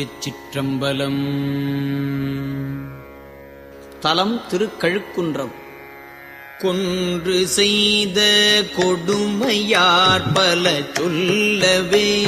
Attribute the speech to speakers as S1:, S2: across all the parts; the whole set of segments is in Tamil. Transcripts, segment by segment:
S1: திருச்சிற்றம்பலம்.
S2: தலம் திருக்கழுக்குன்றம்.
S1: கொன்று செய்த கொடுமையார் பல சொல்லவே.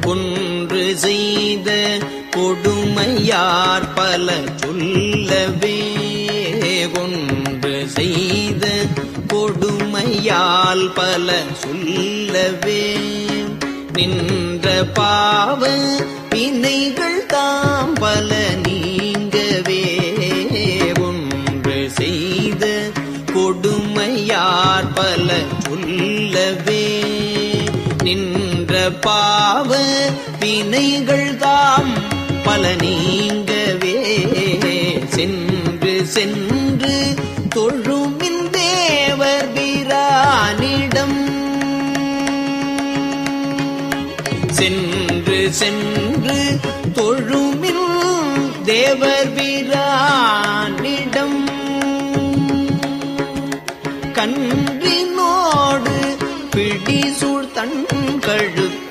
S1: கொன்று செய்த கொடுமையார் பல சொல்லவே. கொன்று செய்த கொடுமையால் பல சொல்லவே. நின்ற பாவ வினைகள் தாம் பல நீங்கவே. ஒன்று செய்த கொடுமையார் பல சொல்லவே நின்ற பாவ வினைகள் தாம் பல நீங்கவே. சென்று சென்று சென்று சென்று தொழுமின் தேவர் வீரானிடம். கன்றினோடு பிடி சூழ் தன் கழுத்து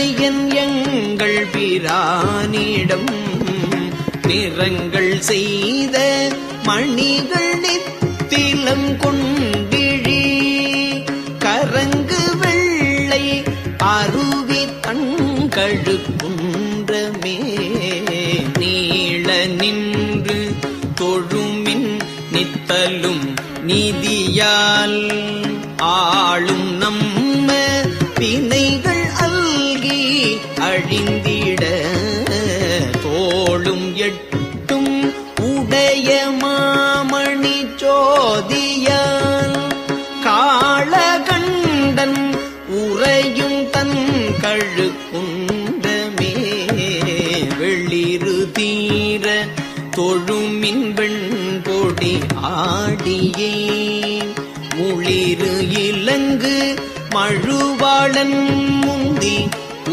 S1: சடையன் எங்கள் பிரானிடம் நிறங்கள் செய்த மணிகள் நித்திலம் கொண்டிழி. கரங்கு வெள்ளை அருவி தங்கழுக்குன்றமே நீள நின்று தொழுமின் நித்தலும் நீதியால் ஆளும் நம்ம வினைகள் அழிந்திட தோளும் எட்டும் உடைய மாமணி ஜோதியால் காளகண்டன் உறையும் தன் கழுக்குண்டமே வெளிரு தீர தொழுமின் வெண்பொடி ஆடியே முளிரு இலங்கு மழுவாளன் முந்தி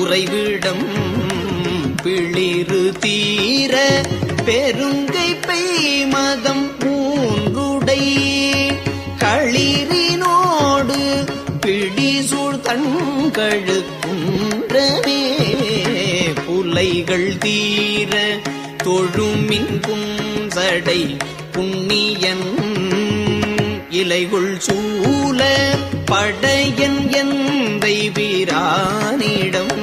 S1: உறைவிடம் பிளிரு தீர பெருங்கை பெய் மதம் மூன்றுடை களிரினோடு பிடிசூழ் தன்கழு புலைகள் தீர தொழுமின் குஞ்சடை புண்ணியன். இலைகுள் சூழ படையன் எந்தை வீரானிடம்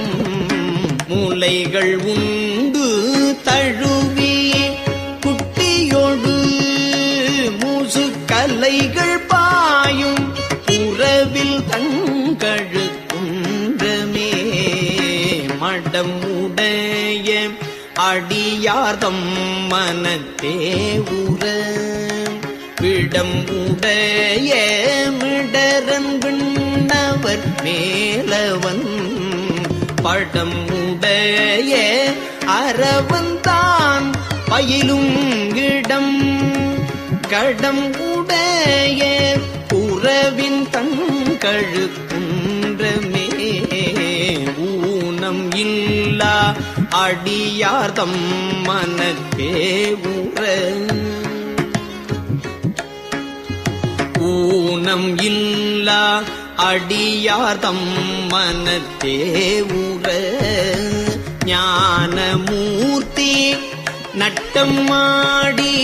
S1: மூலைகள் உண்டு தழுவி குட்டியோடு மூசு கலைகள் பாயும் உறவில் தங்கழு மடம் உடைய அடியார்தம் மனத்தே உற. விடம் உடைய மிடரன் விண்ணவர் மேலவன் படம் உடைய அறவந்தான் பயிலும் இடம். கடம் உடைய உறவின் தங்கழு குன்றமே ஊனம் இல்லா அடியார்தம் மனக்கே உற ஊனம் இல்லா அடியார்தம் மனத்தே உற ஞானமூர்த்தி நட்டம் ஆடி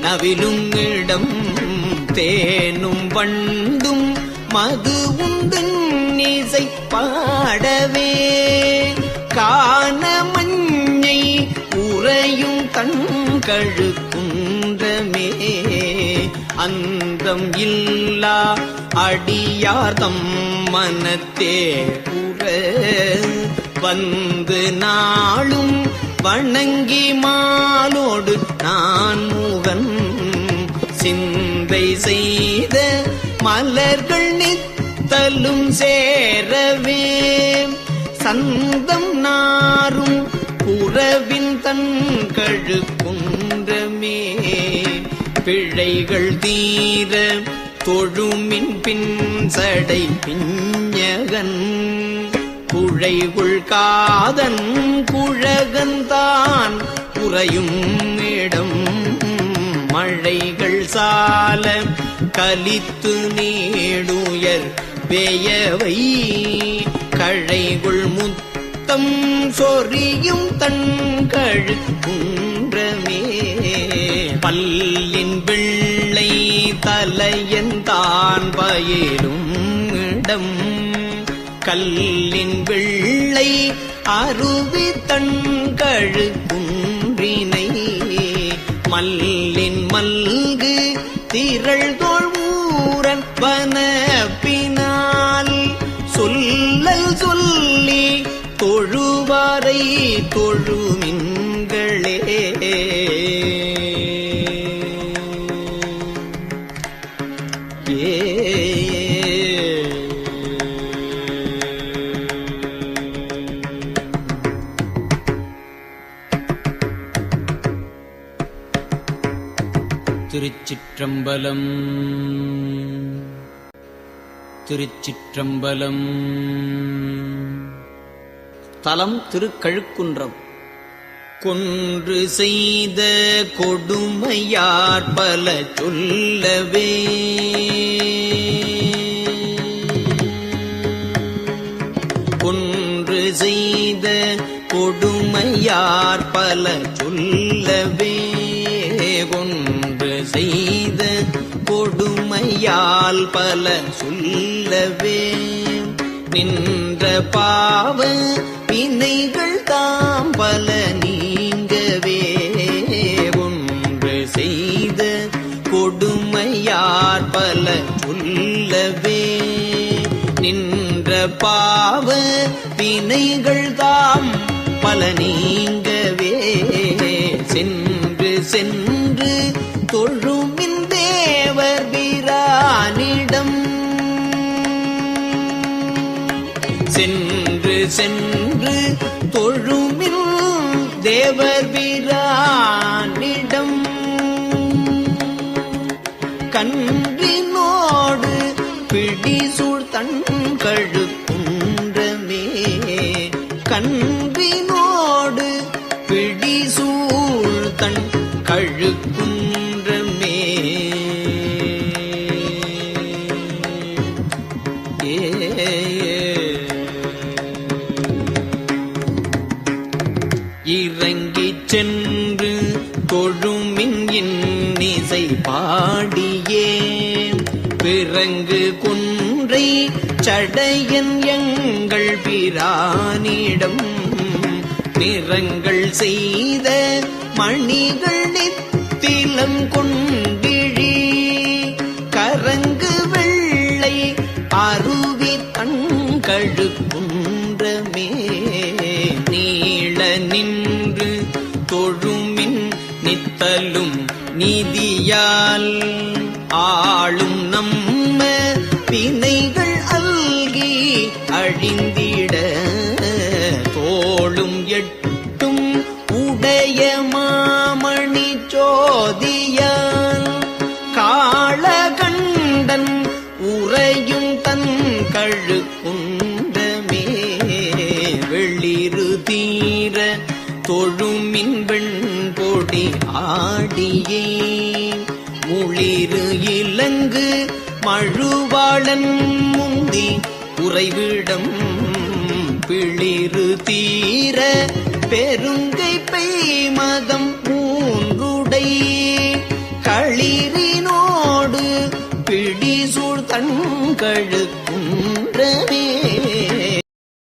S1: நவிலும் இடம் தேனும் வண்டும் மது உந்தன் இசை பாடவே. காண மஞ்சை உறையும் தங்கழுக்குன்றமே அந்தம் இல்லா அடியார்தம் மனத்தே உற வந்து நாளும் வணங்கி மாலோடு நான் முகன் சிந்தை செய்த மலர்கள் நித்தலும் சேரவே. சந்தம் நாரும் புறவின் தன் கழுக்குன்றமே. பிழைகள் தீர தொழுமின் பின் சடை பிஞ்சகன் குழைகுள் காதன் குழகந்தான் குறையும் இடம். மழைகள் சால கலித்து நீடுயர் வேயவை கழைகுள் முத்தம் சொறியும் தன் கழுக்குன்றமே. பல்லின் வெள்ளை தலையந்தான் பயிலும் இடம். கல்லின் வெள்ளை அருவி தண்கழு குன்றினை மல்லின் மல்கு திரள்
S2: திருச்சிற்றம்பலம். திருச்சிற்றம்பலம். தலம் திருக்கழுக்குன்றம்.
S1: கொன்று செய்த கொடுமையார் பல சொல்லவே. கொன்று செய்த கொடுமையார் பல சொல்லவே. கொன்று செய்த கொடுமையால் பல சொல்லவே. நின்ற பாவ வினைகள் கொடுமையார் பல உள்ளவே. நின்ற பாவ வினைகள் தாம் பல நீங்கவே. சென்று சென்று தொழுமின் தேவர் பிரானிடம் சென்று சென்று தொழுமின் தேவர் வீரானிடம். கன்றினோடு பிடிசூழ் தன் கழுக்குன்றமே கன்றினோடு பிடி சூழ் தன் கழுக்குன்றமே இறங்கிச் சென்று தொழுமின் இன்னிசை இறங்கு குன்றை சடையன் எங்கள் பிரானிடம். நிறங்கள் செய்த மணிகள் நித்திலம் கொண்டிழி கரங்கு வெள்ளை அருவி தன்கழு குன்றமே நீள நின்று தொழுமின் நித்தலும் நீதியால் ஆளும் நம்ம வினைகள் அல்கி அழிந்திட தோளும் எட்டும் உடைய மாமணி சோதியால் காளகண்டன் உறையும் தன் கழுக்குண்டமே வெளிரு தீர தொழுமின் வெண்பொடி ஆடியே. இலங்கு மழுவாளன் முந்தி உறைவிடம் பிளிரு தீர பெருங்கை பெய் மதம் மூன்றுடை களிரினோடு பிடி சூழ்தன் கழுக்குன்றவே